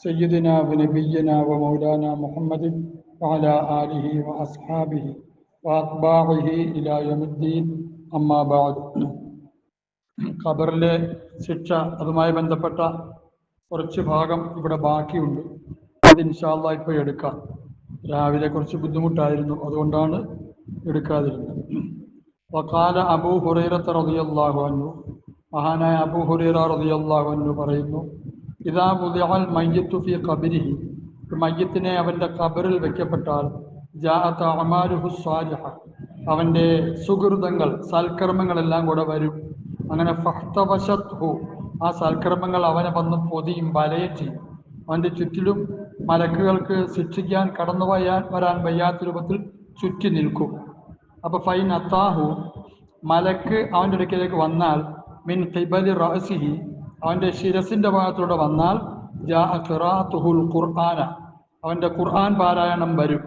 سيدنا ونبينا ومولانا محمد وعلى آله وأصحابه وأتباعه إلى يوم الدين أما بعد ഖബറിലെ ശിക്ഷ അതുമായി ബന്ധപ്പെട്ട കുറച്ച് ഭാഗം ഇവിടെ ബാക്കിയുണ്ട് അത് ഇൻഷാല്ല ഇപ്പോൾ എടുക്കാം രാവിലെ കുറച്ച് ബുദ്ധിമുട്ടായിരുന്നു അതുകൊണ്ടാണ് എടുക്കാതിരുന്നത് വക്കാല അബൂ ഹുറൈറത്ത് റളിയല്ലാഹു അൻഹു മഹാനായ അബൂ ഹുറൈറ റളിയല്ലാഹു അൻഹു പറയുന്നു ഇതാ മുദിഅൽ മയ്യത്തു ഫി ഖബരിഹി ഒരു മയ്യത്തിനെ അവന്റെ കബറിൽ വെക്കപ്പെട്ടാൽ ജാഅത്ത് അമാരുഹു സ്വാലിഹ. അവന്റെ സുഹൃതങ്ങൾ സൽക്കർമ്മങ്ങളെല്ലാം കൂടെ വരും. അങ്ങനെ ഫഹ്തവശത്ഹു ആ സൽക്കർമ്മങ്ങൾ അവനെ വന്ന് പൊതിയും വലയും ചെയ്യും. അവന്റെ ചുറ്റിലും മലക്കുകൾക്ക് ശിക്ഷിക്കാൻ കടന്നു വയ്യാൻ വരാൻ വയ്യാത്ത രൂപത്തിൽ ചുറ്റി നിൽക്കും. അപ്പൊ ഫൈൻ അത്താഹു മലക്ക് അവന്റെ ഇടയ്ക്കിലേക്ക് വന്നാൽ മിൻ ഖിബലി റഅസിഹി അവന്റെ ശിരസിന്റെ ഭാഗത്തൂടെ വന്നാൽ ജാ ഖുർആന. അവന്റെ ഖുർആൻ പാരായണം വരും.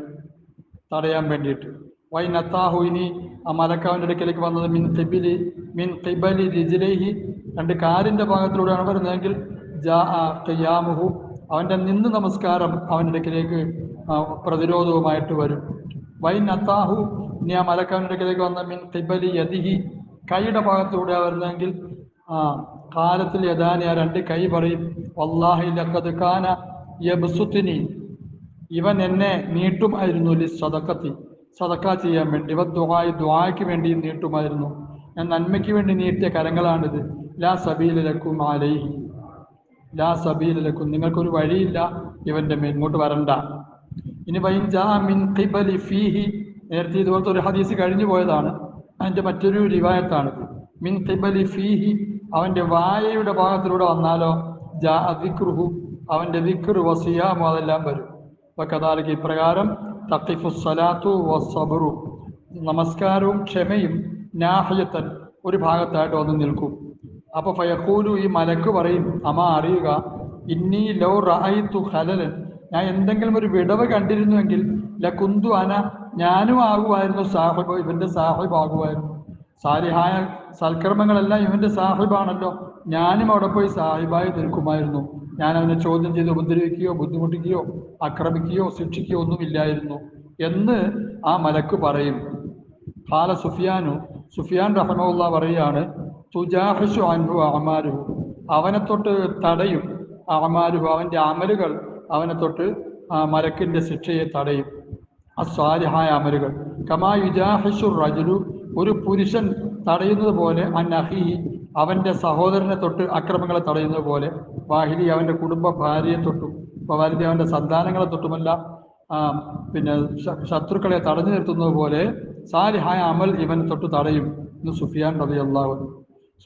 തടയാൻ വേണ്ടിയിട്ട്. വൈ നത്താഹു ഇനി ആ മലക്ക് അവന്റെ അടുക്കലേക്ക് വന്നത് മിൻ തിബിലി മിൻ തിബലി റിജിലൈഹി രണ്ട് കാലിന്റെ ഭാഗത്തിലൂടെയാണ് വരുന്നതെങ്കിൽ ജാ ഖിയാമുഹു. അവന്റെ നിന്ന് നമസ്കാരം അവന്റെ അടുക്കിലേക്ക് പ്രതിരോധവുമായിട്ട് വരും. വൈ നത്താഹു ഇനി ആ മലക്ക് അവന്റെ വന്ന മിൻ തിബലി യതിഹി കൈയുടെ ഭാഗത്തൂടെ വരുന്നതെങ്കിൽ കാലത്തിൽ യഥാനി ആ രണ്ട് കൈ പറയും വല്ലാഹി ലഖദ് കാന യബ്സുത്തിനി. ഇവൻ എന്നെ നീട്ടുമായിരുന്നു ലി സദക്കത്തി സദക്ക ചെയ്യാൻ വേണ്ടി ഇവ ദുആയി ദുആയ്ക്ക് വേണ്ടി നീട്ടുമായിരുന്നു. ഞാൻ നന്മയ്ക്ക് വേണ്ടി നീട്ടിയ കരങ്ങളാണിത്. ലാ സബീലക്കും ആലൈഹി ലാ സബീലക്കും നിങ്ങൾക്കൊരു വഴിയില്ല ഇവന്റെ മേൽ ഇങ്ങോട്ട് വരണ്ട. ഇനി വൈൻ ഖിബലി ഫീഹി. നേരത്തെ ഇതുപോലത്തെ ഒരു ഹദീസ് കഴിഞ്ഞു പോയതാണ്. അതിന്റെ മറ്റൊരു റിവായത്താണ്. മിൻ ഖിബലി ഫീഹി അവന്റെ വായയുടെ ഭാഗത്തിലൂടെ വന്നാലോ? ജാ അവന്റെ ദിക്ർ വസിയാമോ അതെല്ലാം വരും. അപ്പൊ കഥാലിക്ക് ഇപ്രകാരം തത്തിഫു സലാത്തു വസബറു നമസ്കാരവും ക്ഷമയും നാഹയത്തൻ ഒരു ഭാഗത്തായിട്ട് വന്ന് നിൽക്കും. അപ്പൊ ഫയഖൂലു ഈ മലക്ക് പറയും അമ്മ അറിയുക ഇന്നി ലോ റഅയ്തു ഹലലൻ ഞാൻ എന്തെങ്കിലും ഒരു വിടവ് കണ്ടിരുന്നുവെങ്കിൽ ലകുന്തു അന ഞാനും ആകുമായിരുന്നു സാഹിബ് ഇവന്റെ സാഹിബ് ആകുമായിരുന്നു. സാലിഹായ സൽക്കർമ്മങ്ങളെല്ലാം ഇവന്റെ സാഹിബാണല്ലോ. ഞാനും അവിടെ പോയി സാഹിബായി നിൽക്കുമായിരുന്നു. ഞാൻ അവനെ ചോദ്യം ചെയ്ത് ഉപദ്രവിക്കുകയോ ബുദ്ധിമുട്ടിക്കുകയോ ആക്രമിക്കുകയോ ശിക്ഷിക്കുകയോ ഒന്നുമില്ലായിരുന്നു എന്ന് ആ മലക്ക് പറയും. ഹാല സുഫിയാനു സുഫിയാൻ റഹമുല്ല പറയുകയാണ് തുജാഹിഷു അൻഹു അഹമാരു അവനെ തൊട്ട് തടയും അഹമാരു അവന്റെ അമലുകൾ അവനെ തൊട്ട് മലക്കിന്റെ ശിക്ഷയെ തടയും. അസ്വാലിഹായ അമലുകൾ. കമാ യുജാഹിഷു റജുലു ഒരു പുരുഷൻ തടയുന്നത് പോലെ അന്നഹി അവന്റെ സഹോദരനെ തൊട്ട് അക്രമങ്ങളെ തടയുന്നത് പോലെ വാഹിലി അവന്റെ കുടുംബ ഭാര്യയെ തൊട്ടും വാലിദി അവന്റെ സന്താനങ്ങളെ തൊട്ടുമല്ല പിന്നെ ശത്രുക്കളെ തടഞ്ഞു നിർത്തുന്നത് പോലെ സാലിഹായ അമൽ ഇവൻ തൊട്ട് തടയും എന്ന് സുഫിയാൻ റബി അള്ളാഹു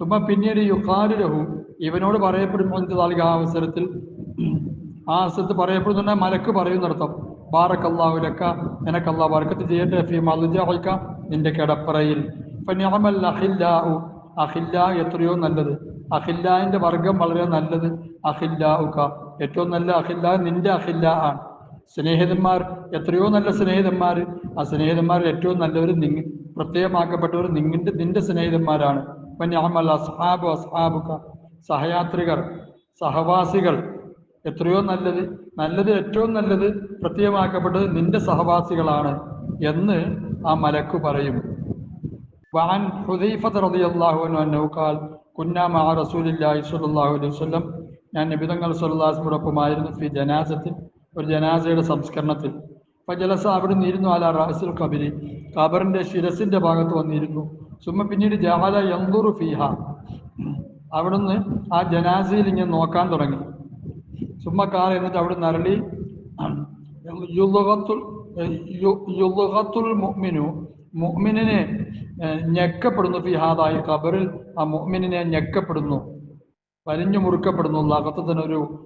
സുമ പിന്നീട് യുഖാലുലഹു ഇവനോട് പറയപ്പെടുമ്പോൾ നൽകുക ആ അവസരത്തിൽ? ആ അവസരത്ത് പറയപ്പെടുന്ന മലക്ക് പറയുന്നിടത്തം ബാറക്കല്ലാഹു ലക്ക നിനക്കല്ലാ ബർക്കത്ത് ചെയ്യട്ടെ ഫി മലുജാഹിക്ക നിന്റെ കിടപ്പറയിൽ. ഫനിഅമൽ അഹില്ലാഹു അഹില്ല എത്രയോ നല്ലത്. അഖില്ലാന്റെ വർഗം വളരെ നല്ലത് അഹില്ലാഹുക ഏറ്റവും നല്ല അഹില്ല നിന്റെ അഹില്ല ആണ്. സ്നേഹിതന്മാർ എത്രയോ നല്ല സ്നേഹിതന്മാർ ആ സ്നേഹിതന്മാരിൽ ഏറ്റവും നല്ലവർ നിങ്ങ പ്രത്യേകമാക്കപ്പെട്ടവർ നിങ്ങളുടെ നിന്റെ സ്നേഹിതന്മാരാണ്. ഫനിഅമൽ അസ്ഹാബു അസ്ഹാബുക. സഹയാത്രികർ സഹവാസികൾ എത്രയോ നല്ലത്. നല്ലത് ഏറ്റവും നല്ലത് പ്രത്യേകമാക്കപ്പെട്ടത് നിന്റെ സഹവാസികളാണ്. എന്ന് ആ മലക്ക് പറയും وعن حذيفة رضي الله عنه أنه قال كنا مع رسول الله صلى الله عليه وسلم ഞാൻ നബിതങ്ങൾ സല്ലാസ്മോടൊപ്പമായിരുന്നു ഫി ജനാസത്തിൽ ഒരു ജനാസയുടെ സംസ്കരണത്തിൽ ഫജലസ അവിടെ നിന്നിരുന്നു അല റാസുൽ കബരി ഖബറിന്റെ ശിരസിന്റെ ഭാഗത്ത് വന്നിരുന്നു സുമ പിന്നീട് ജഹല യന്തുറു ഫിഹ അവിടുന്ന് ആ ജനാസയിൽ ഇങ്ങനെ നോക്കാൻ തുടങ്ങി സുമ്മക്കാർ എന്നിട്ട് അവിടെ നരളി യുലുഗത്തുൽ യു- യുലുഗത്തുൽ മുഅ്മിനു ഞെക്കപ്പെടുന്നു ഫിഹാദായി ഖബറിൽ. ആ മുഅ്മിനിനെ ഞെക്കപ്പെടുന്നു വലിഞ്ഞു മുറുക്കപ്പെടുന്നു. ലകത്തതിന് ഒരു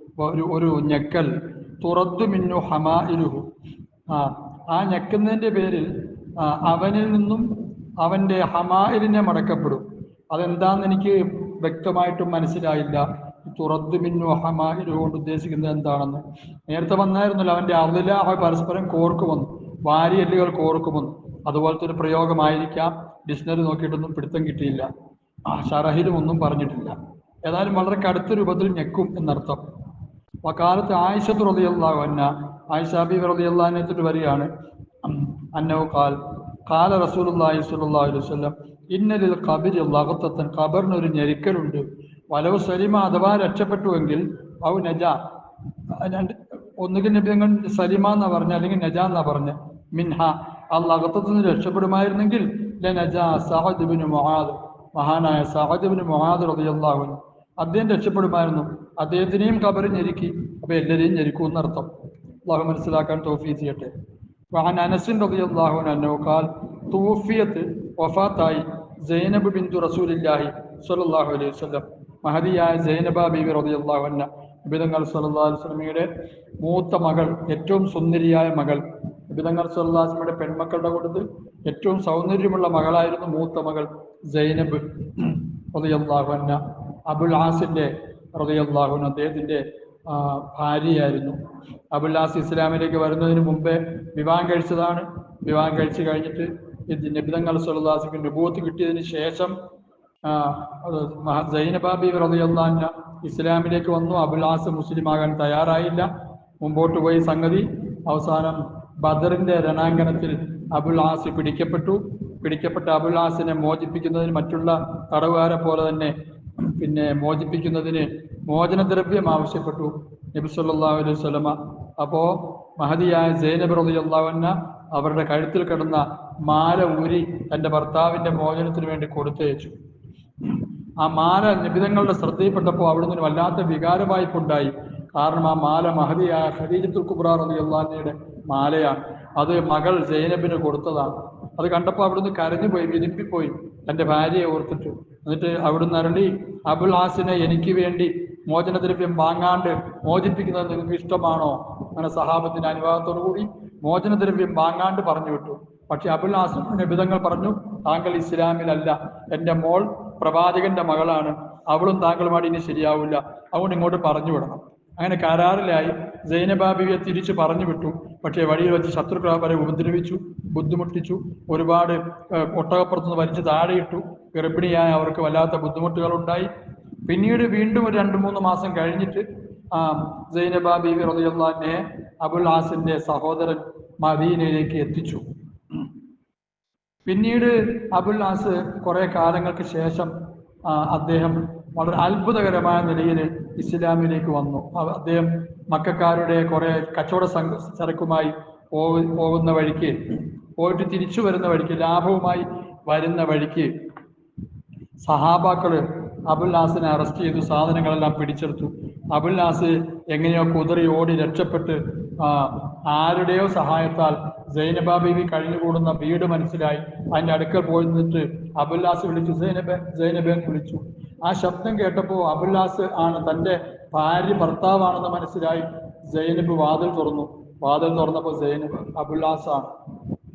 ഒരു ഞെക്കൽ. തുറത്തു മിന്നു ഹമാ ഇരുഹു ആ ആ ഞെക്കുന്നതിന്റെ പേരിൽ അവനിൽ നിന്നും അവന്റെ ഹമായിലിനെ മടക്കപ്പെടും. അതെന്താന്ന് എനിക്ക് വ്യക്തമായിട്ടും മനസ്സിലായില്ല. തുറദ്ദു മിന്നു ഹമായിൽ കൊണ്ട് ഉദ്ദേശിക്കുന്നത് എന്താണെന്ന്. നേരത്തെ വന്നായിരുന്നല്ലോ അവന്റെ അതിലാഹ പരസ്പരം കോർക്കുമെന്ന് വാരിയല്ലുകൾ കോർക്കുമെന്ന് അതുപോലത്തെ ഒരു പ്രയോഗമായിരിക്കാം. ഡിക്ഷണറി നോക്കിയിട്ടൊന്നും പിടുത്തം കിട്ടിയില്ല. ആ ഷറഹിലും ഒന്നും പറഞ്ഞിട്ടില്ല. ഏതായാലും വളരെ കടുത്ത രൂപത്തിൽ ഞെക്കും എന്നർത്ഥം. വക്കാലത്ത് ആയിഷത്ത് റളിയല്ലാഹു അന്ന ആയിഷാബി റളിയല്ലാഹു അന്നെത്തിട്ട് വരികയാണ്. അന്നവ് കാൽ കാല റസൂലുള്ളാഹി അള്ളാഹി അലൈഹി വസല്ലം ഇന്നലിൽ കബിരി ലഗത്തൻ ഖബറിന് ഒരു ഞെരിക്കലുണ്ട്. വലവ് സലിമ അഥവാ രക്ഷപ്പെട്ടുവെങ്കിൽ ഔ നജ രണ്ട് ഒന്നുകിൽ നബി തങ്ങൾ സലിമ എന്നാ പറഞ്ഞ അല്ലെങ്കിൽ നജ എന്നാ പറഞ്ഞ മിൻഹ ആ ലഗത്തത്തിൽ നിന്ന് രക്ഷപ്പെടുമായിരുന്നെങ്കിൽ ല നജ സഹദ് ബിൻ മുആദ് മഹാനായ സഹദ് ബിൻ മുആദ് റളിയല്ലാഹു അൻഹു അദ്ദേഹം രക്ഷപ്പെടുമായിരുന്നു അദ്ദേഹത്തിനെയും കബറ് ഞെരുക്കി അപ്പൊ എല്ലാവരെയും ഞെരുക്കും എന്നർത്ഥം അള്ളാഹു മനസ്സിലാക്കാൻ തോഫീ ചെയ്യട്ടെ وعن انس رضي الله عنه انه قال توفيت വഫാത്തായി സൈനബ് ബിന്ദു റസൂലില്ലാഹി സ്വല്ലല്ലാഹു അലൈഹി വസല്ലം മഹദിയായ സൈനബ ബീവി റളിയല്ലാഹു അൻഹ നബിതങ്ങൾ വസല്ലമയുടെ മൂത്ത മകൾ ഏറ്റവും സുന്ദരിയായ മകൾ നബിതങ്ങൾ സല്ലാസ്ലമിയുടെ പെൺമക്കളുടെ കൂട്ടത്തിൽ ഏറ്റവും സൗന്ദര്യമുള്ള മകളായിരുന്നു മൂത്ത മകൾ സൈനബ് റളിയല്ലാഹു അൻഹ. അബുൽ ആസിന്റെ റളിയല്ലാഹു അദ്ദേഹത്തിന്റെ ഭാര്യയായിരുന്നു. അബുൽ ആസ് ഇസ്ലാമിലേക്ക് വരുന്നതിന് മുമ്പേ വിവാഹം കഴിച്ചതാണ്. വിവാഹം കഴിച്ചു കഴിഞ്ഞിട്ട് നബിതങ്ങൾ സല്ലാസിക്ക് നുബൂത്ത് കിട്ടിയതിന് ശേഷം സൈനബാബി റളിയല്ലാഹു ഇസ്ലാമിലേക്ക് വന്നു. അബുലാസ് ആസ് മുസ്ലിം ആകാൻ തയ്യാറായില്ല. മുമ്പോട്ട് പോയി സംഗതി അവസാനം ബദറിന്റെ രണാങ്കണത്തിൽ അബുൽ ആസ് പിടിക്കപ്പെട്ടു. പിടിക്കപ്പെട്ട അബുൽ ആസിനെ മോചിപ്പിക്കുന്നതിന് മറ്റുള്ള തടവുകാരെ പോലെ തന്നെ പിന്നെ മോചിപ്പിക്കുന്നതിന് മോചനദ്രവ്യം ആവശ്യപ്പെട്ടു നബി സല്ലല്ലാഹു അലൈഹി വസല്ലമ. അപ്പോ മഹതിയായ സൈനബ് അൻഹ അവരുടെ കഴുത്തിൽ കിടന്ന മാല ഊരി തന്റെ ഭർത്താവിന്റെ മോചനത്തിന് വേണ്ടി കൊടുത്തയച്ചു. ആ മാല നിബിതങ്ങളുടെ ശ്രദ്ധയിൽപ്പെട്ടപ്പോൾ അവിടുന്ന് ഒരു വല്ലാത്ത വികാരവായ്പുണ്ടായി. കാരണം ആ മാല മഹതിയായ ഖദീജത്തുൽ അലി അള്ളാഹിയുടെ മാലയാണ്. അത് മകൾ സൈനബിന് കൊടുത്തതാണ്. അത് കണ്ടപ്പോൾ അവിടുന്ന് കരഞ്ഞു പോയി വിരിപ്പിപ്പോയി തന്റെ ഭാര്യയെ ഓർത്തിട്ട്. എന്നിട്ട് അവിടുന്ന് അരളി അബുൽ ഹാസിനെ എനിക്ക് വേണ്ടി മോചനദ്രവ്യം വാങ്ങാണ്ട് മോചിപ്പിക്കുന്നത് നിങ്ങൾക്ക് ഇഷ്ടമാണോ? അങ്ങനെ സഹാബത്തിന്റെ അനുവാദത്തോടു കൂടി മോചനദ്രവ്യം വാങ്ങാണ്ട് പറഞ്ഞു വിട്ടു. പക്ഷെ അബുൽ ഹാസിൻ നബിതങ്ങൾ പറഞ്ഞു താങ്കൾ ഇസ്ലാമിലല്ല. എന്റെ മോൾ പ്രവാചകന്റെ മകളാണ്. അവളും താങ്കളുമായിട്ട് ഇനി ശരിയാവില്ല അതുകൊണ്ട് ഇങ്ങോട്ട് പറഞ്ഞു വിടണം. അങ്ങനെ കരാറിലായി ജൈനബാബിയെ തിരിച്ചു പറഞ്ഞു വിട്ടു. പക്ഷേ വഴിയിൽ വെച്ച് ശത്രുക്കൾ അവരെ ഉപദ്രവിച്ചു ബുദ്ധിമുട്ടിച്ചു ഒരുപാട് ഒട്ടകപ്പുറത്ത് ഒട്ടകപ്പുറത്തുനിന്ന് വലിച്ചു താഴെയിട്ടു. ഗർഭിണിയായ അവർക്ക് വല്ലാത്ത ബുദ്ധിമുട്ടുകളുണ്ടായി. പിന്നീട് വീണ്ടും ഒരു രണ്ട് മൂന്ന് മാസം കഴിഞ്ഞിട്ട് ആ ജൈനബാബി റളിയല്ലാഹുവിനെ അബുൽ ആസിന്റെ സഹോദരൻ മദീനയിലേക്ക് എത്തിച്ചു. പിന്നീട് അബുൽ നാസ് കുറെ കാലങ്ങൾക്ക് ശേഷം അദ്ദേഹം വളരെ അത്ഭുതകരമായ നിലയിൽ ഇസ്ലാമിലേക്ക് വന്നു. അദ്ദേഹം മക്കാരുടെ കുറെ കച്ചവട ചരക്കുമായി പോകുന്ന വഴിക്ക് പോയിട്ട് തിരിച്ചു വരുന്ന വഴിക്ക് ലാഭവുമായി വരുന്ന വഴിക്ക് സഹാബാക്കൾ അബുൽ നാസിനെ അറസ്റ്റ് ചെയ്തു സാധനങ്ങളെല്ലാം പിടിച്ചെടുത്തു. അബുൽ നാസ് എങ്ങനെയോ കുതിറി ഓടി രക്ഷപ്പെട്ട് ആരുടെയോ സഹായത്താൽ സൈനബ ബീവി കഴിഞ്ഞുകൂടുന്ന വീട് മനസ്സിലായി. അതിന്റെ അടുക്കൽ പോയി നിന്നിട്ട് അബുല്ലാസ് വിളിച്ചു. സൈനബ സൈനബൻ വിളിച്ചു. ആ ശബ്ദം കേട്ടപ്പോൾ അബുല്ലാസ് ആണ് തന്റെ ഭാര്യ ഭർത്താവാണെന്ന് മനസ്സിലായി. സൈനബ് വാതിൽ തുറന്നു. വാതിൽ തുറന്നപ്പോൾ സൈനബ് അബുല്ലാസ് ആണ്.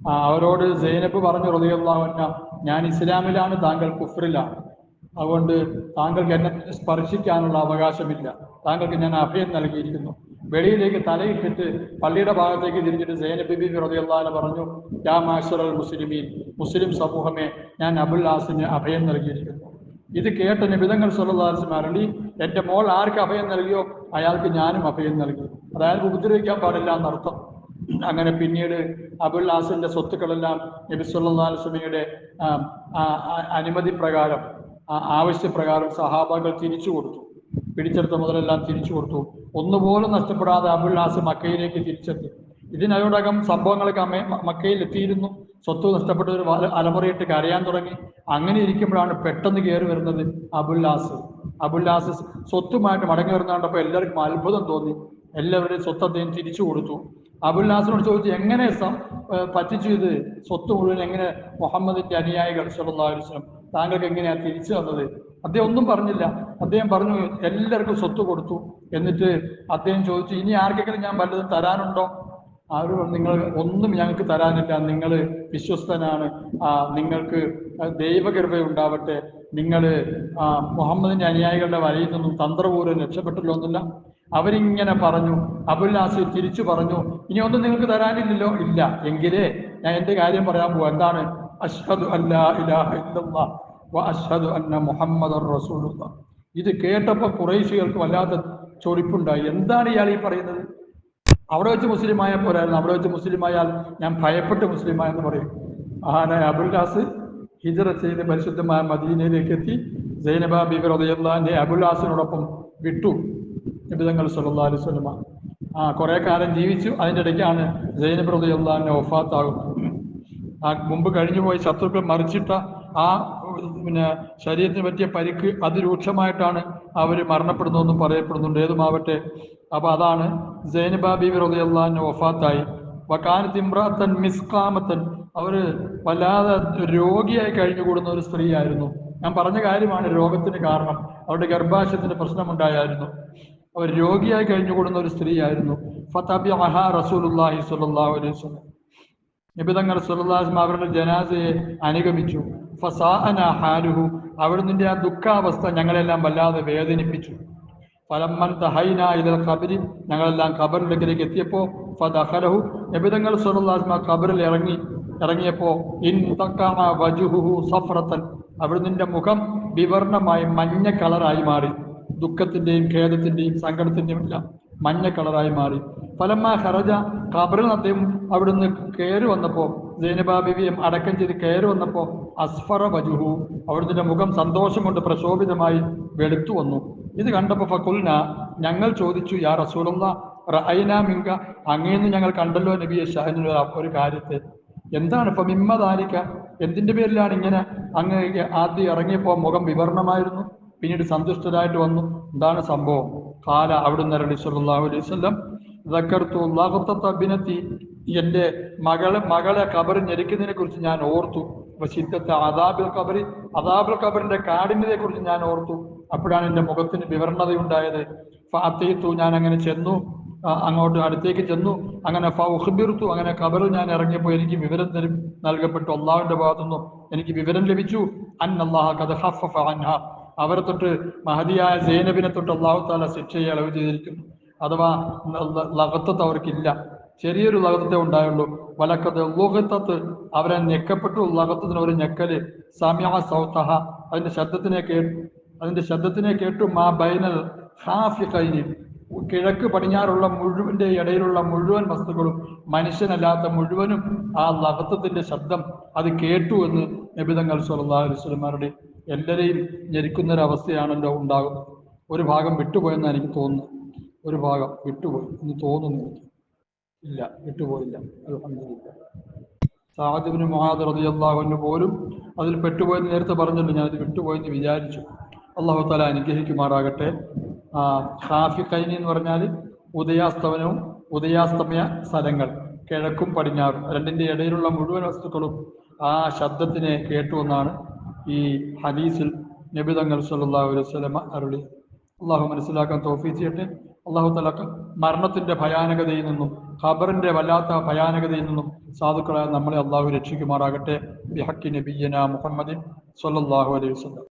അവരോട് സൈനബ് പറഞ്ഞു റളിയല്ലാഹുഅൻഹ ഞാൻ ഇസ്ലാമിലാണ് താങ്കൾ കുഫറിലാണ് അതുകൊണ്ട് താങ്കൾക്ക് എന്നെ സ്പർശിക്കാനുള്ള അവകാശമില്ല. താങ്കൾക്ക് ഞാൻ അഭയം നൽകിയിരിക്കുന്നു. വെളിയിലേക്ക് തലയിട്ടിട്ട് പള്ളിയുടെ ഭാഗത്തേക്ക് തിരിഞ്ഞിട്ട് സൈനബ് ബിബി റളിയല്ലാഹു പറഞ്ഞു യാ മാഷറൽ മുസ്ലിമീൻ മുസ്ലിം സമൂഹമേ ഞാൻ അബുല്ലാസിന് അഭയം നൽകിയിരിക്കുന്നു. ഇത് കേട്ട നിബിതങ്ങൾ സ്വല്ലാസ് അരളി എന്റെ മോൾ ആർക്ക് അഭയം നൽകിയോ? അയാൾക്ക് ഞാനും അഭയം നൽകി. അതായത് ഉപദ്രവിക്കാൻ പാടില്ല എന്നർത്ഥം. അങ്ങനെ പിന്നീട് അബുൽ ആസിന്റെ സ്വത്തുക്കളെല്ലാം നബി സുല്ലാസ്മിയുടെ അനുമതി പ്രകാരം ആവശ്യപ്രകാരം സഹാബാക്കൾ തിരിച്ചു കൊടുത്തു. പിടിച്ചെടുത്ത മുതലെല്ലാം തിരിച്ചു കൊടുത്തു. ഒന്നുപോലും നഷ്ടപ്പെടാതെ അബുൽ ഹാസ് മക്കയിലേക്ക് തിരിച്ചെത്തി. ഇതിനോടകം സംഭവങ്ങളൊക്കെ അമ്മ മക്കയിൽ എത്തിയിരുന്നു സ്വത്ത് നഷ്ടപ്പെട്ട ഒരു അലമുറയിട്ട് കരയാൻ തുടങ്ങി. അങ്ങനെ ഇരിക്കുമ്പോഴാണ് പെട്ടെന്ന് കയറി വരുന്നത് അബുല്ലാസ് അബുല്ലാസ് സ്വത്തുമായിട്ട് മടങ്ങി വരുന്ന കണ്ടപ്പോൾ എല്ലാവർക്കും അത്ഭുതം തോന്നി. എല്ലാവരുടെയും സ്വത്ത് അദ്ദേഹം തിരിച്ചു കൊടുത്തു. അബുല്ലാസിനോട് ചോദിച്ചു എങ്ങനെ പറ്റിച്ചു ഇത്? സ്വത്ത് മുഴുവൻ എങ്ങനെ മുഹമ്മദിന്റെ അനുയായികൾ വസല്ലം താങ്കൾക്ക് എങ്ങനെയാ തിരിച്ചു തന്നത്? അദ്ദേഹം ഒന്നും പറഞ്ഞില്ല. അദ്ദേഹം പറഞ്ഞു എല്ലാവർക്കും സ്വത്ത് കൊടുത്തു. എന്നിട്ട് അദ്ദേഹം ചോദിച്ചു ഇനി ആർക്കെങ്കിലും ഞാൻ വല്ലതും തരാനുണ്ടോ? ആരും നിങ്ങൾ ഒന്നും ഞങ്ങൾക്ക് തരാനില്ല. നിങ്ങൾ വിശ്വസ്തനാണ്. നിങ്ങൾക്ക് ദൈവകൃപ ഉണ്ടാവട്ടെ. നിങ്ങൾ മുഹമ്മദിന്റെ അനുയായികളുടെ വലയിൽ നിന്നും തന്ത്രപൂർവം രക്ഷപ്പെട്ടല്ലോ എന്നില്ല അവരിങ്ങനെ പറഞ്ഞു. അബുൽ അബുല്ലാസി തിരിച്ചു പറഞ്ഞു ഇനി ഒന്നും നിങ്ങൾക്ക് തരാനില്ലല്ലോ. ഇല്ല. എങ്കിലേ ഞാൻ എന്റെ കാര്യം പറയാൻ പോവാ. എന്താണ്? അഷ്ഹദു അല്ലാ ഇലാഹ ഇല്ലല്ലാഹ് അന്ന മുഹമ്മദ് ഇത് കേട്ടപ്പോൾ കുറേശികൾക്ക് വല്ലാത്ത ചൊടിപ്പുണ്ടായി എന്താണ് ഇയാൾ ഈ പറയുന്നത്? അവിടെ വെച്ച് മുസ്ലിമായ പോരായിരുന്നു. അവിടെ വെച്ച് മുസ്ലിമായാൽ ഞാൻ ഭയപ്പെട്ട് മുസ്ലിമായെന്ന് പറയും. മഹാനായ അബുൽദാസ് ഹിജറ ചെയ്ത് പരിശുദ്ധമായ മദീനയിലേക്ക് എത്തി. സൈനബ ബിബി അബുൽ ഹാസിനോടൊപ്പം വിട്ടു. നിബിതങ്ങൾ സല്ലല്ലാഹു അലൈഹി സ്വലമ ആ കുറേ കാലം ജീവിച്ചു. അതിന്റെ ഇടയ്ക്കാണ് സൈനബ് റളിയല്ലാഹുവിനെ ഒഫാത്താകുന്നത് ആ മുമ്പ് കഴിഞ്ഞു പോയി ശത്രുക്കൾ മറിച്ചിട്ട ആ പിന്നെ ശരീരത്തിന് പറ്റിയ പരിക്ക് അതിരൂക്ഷമായിട്ടാണ് അവർ മരണപ്പെടുന്നതെന്നും പറയപ്പെടുന്നുണ്ട്. ഏതുമാവട്ടെ? അപ്പോൾ അതാണ് സൈനബ ബീബി റളിയല്ലാഹുവിന് വഫാത്തായി. വക്കാനത്ത് ഇമ്രാത്തൻ മിസ്കാമത്തൻ അവർ വല്ലാതെ രോഗിയായി കഴിഞ്ഞുകൂടുന്ന ഒരു സ്ത്രീയായിരുന്നു. ഞാൻ പറഞ്ഞ കാര്യമാണ് രോഗത്തിന് കാരണം. അവരുടെ ഗർഭാശയത്തിന് പ്രശ്നമുണ്ടായിരുന്നു. അവർ രോഗിയായി കഴിഞ്ഞുകൂടുന്ന ഒരു സ്ത്രീയായിരുന്നു. ഫതബി അഹ റസൂലുല്ലാഹി സ്വല്ലല്ലാഹു അലൈഹി വസല്ലം. നിബിതങ്ങൾ സുല്ലാസ്മ അവരുടെ ജനാസയെ അനുഗമിച്ചു. ഫസാഅന ഹാലുഹു. അവിടുന്ന് ആ ദുഃഖാവസ്ഥ ഞങ്ങളെല്ലാം വല്ലാതെ വേദനിപ്പിച്ചു. ഫലമ്മൻ തഹൈന ഇലൽ ഖബരി. ഞങ്ങളെല്ലാം ഖബറിലേക്ക് എത്തിയപ്പോൾ ഫദഖലഹു. നബിതങ്ങൾ സുല്ലാസ്മ ഖബറിൽ ഇറങ്ങി ഇറങ്ങിയപ്പോൾ ഇൻ തക്കാമ വജുഹുഹു സഫ്രത്തൻ. അവിടുന്ന് മുഖം വിവർണമായി മഞ്ഞ കളറായി മാറി. ദുഃഖത്തിന്റെയും ഖേദത്തിന്റെയും സങ്കടത്തിന്റെയും എല്ലാം. മഞ്ഞ കളറായി മാറി. ഫലമ്മ ഹറജ ഖബറിൽ അദ്ദേഹം അവിടുന്ന് കയറി വന്നപ്പോൾ ജൈനബാബിവിയം അടക്കം ചെയ്ത് കയറി വന്നപ്പോൾ അസ്ഫറ വജുഹു അവിടുത്തെ മുഖം സന്തോഷം കൊണ്ട് പ്രശോഭിതമായി വെളുത്തു വന്നു. ഇത് കണ്ടപ്പോൾ ഫക്കുൽന ഞങ്ങൾ ചോദിച്ചു യാ റസൂലുള്ള റഅയ്ന മിങ്ക? അങ്ങേന്ന് ഞങ്ങൾ കണ്ടല്ലോ നബിയെ ഷഹനുള്ള ഒരു കാര്യത്തെ. എന്താണ്? ഇപ്പൊ മിമ്മദാലിക്ക എന്തിന്റെ പേരിലാണ് ഇങ്ങനെ അങ്ങ് ആദ്യം ഇറങ്ങിയപ്പോൾ മുഖം വിവരണമായിരുന്നു? പിന്നീട് സന്തുഷ്ടരായിട്ട് വന്നു. എന്താണ് സംഭവം? കാല അവിടുന്ന് അരളി സല്ലല്ലാഹു അലൈഹി വസല്ലം ദക്കർത്തു ലഹത്തത്ത ബിനത്തി എന്റെ മകളെ മകളെ കബർ ഞെരിക്കുന്നതിനെ കുറിച്ച് ഞാൻ ഓർത്തു. ശിദ്ധത്തെ അദാബിൽ കബറി അദാബിൽ കബറിന്റെ കാഠിന്യതയെ കുറിച്ച് ഞാൻ ഓർത്തു. അപ്പോഴാണ് എന്റെ മുഖത്തിന് വിവരണതയുണ്ടായത്. ഫാത്തീത്തു ഞാൻ അങ്ങനെ ചെന്നു. അങ്ങോട്ട് അടുത്തേക്ക് ചെന്നു. അങ്ങനെ ഫൗഹ്ബിർത്തു അങ്ങനെ കബറിൽ ഞാൻ ഇറങ്ങിയപ്പോൾ എനിക്ക് വിവരം നൽകപ്പെട്ടു. അള്ളാഹുവിന്റെ ഭാഗത്തുനിന്നും എനിക്ക് വിവരം ലഭിച്ചു. അൻ അള്ളാഹ കഥ അവരെ തൊട്ട് മഹതിയായ സൈനബിനെ തൊട്ട് അള്ളാഹു താല ശിക്ഷയെ അളവ് ചെയ്തിരിക്കുന്നു. അഥവാ ല- അവർക്കില്ല ചെറിയൊരു ലഹത്വത്തെ ഉണ്ടായുള്ളൂ. വലക്കത്ത് ലോകത്തത്ത് അവരെ ഞെക്കപ്പെട്ടു. ലഹത്വത്തിന് ഒരു ഞെക്കൽ. സമയ സൗതഹ. അതിന്റെ ശബ്ദത്തിനെ കേട്ടു. അതിന്റെ ശബ്ദത്തിനെ കേട്ടു. മാ ബൈനൽ ഹാഫി കൈനി കിഴക്ക് പടിഞ്ഞാറുള്ള മുഴുവന്റെ ഇടയിലുള്ള മുഴുവൻ വസ്തുക്കളും മനുഷ്യനല്ലാത്ത മുഴുവനും ആ ലഹത്തത്തിന്റെ ശബ്ദം അത് കേട്ടു എന്ന് നബിതങ്ങൾ സുല്ലാ അലൈഹി ഒരു അവസ്ഥയാണല്ലോ ഉണ്ടാകുന്നത് ഒരു ഭാഗം വിട്ടുപോയെന്ന് എനിക്ക് തോന്നുന്നു ഒരു ഭാഗം വിട്ടുപോയി എന്ന് തോന്നുന്നു. ഇല്ല വിട്ടുപോയില്ല. അൽഹംദുലില്ലാ. സാദിബിന് മുഹാദ് റളിയല്ലാഹു പോലും അതിൽ പെട്ടുപോയെന്ന് നേരത്തെ പറഞ്ഞല്ലോ ഞാനത് വിട്ടുപോയെന്ന് വിചാരിച്ചു. അള്ളാഹു താല അനുഗ്രഹിക്കുമാറാകട്ടെ. ഹാഫി കൈനി എന്ന് പറഞ്ഞാൽ ഉദയാസ്തമനവും ഉദയാസ്തമയ സ്ഥലങ്ങൾ കിഴക്കും പടിഞ്ഞാറും രണ്ടിന്റെ ഇടയിലുള്ള മുഴുവൻ വസ്തുക്കളും ആ ശബ്ദത്തിനെ കേട്ടു എന്നാണ് ഈ ഹദീസിൽ നബിതങ്ങൾ സല്ലല്ലാഹു അലൈഹി വസല്ലം അരുളി. അള്ളാഹു മനസ്സിലാക്കാൻ തോഫീ ചെയ്യട്ടെ. അള്ളാഹു തല മരണത്തിന്റെ ഭയാനകതയിൽ നിന്നും ഖബറിന്റെ വല്ലാത്ത ഭയാനകതയിൽ നിന്നും സാധുക്കളായ നമ്മളെ അള്ളാഹു രക്ഷിക്കുമാറാകട്ടെ. ബിഹക്കി നബിയന മുഹമ്മദിൻ സല്ലല്ലാഹു അലൈഹി വസല്ലം.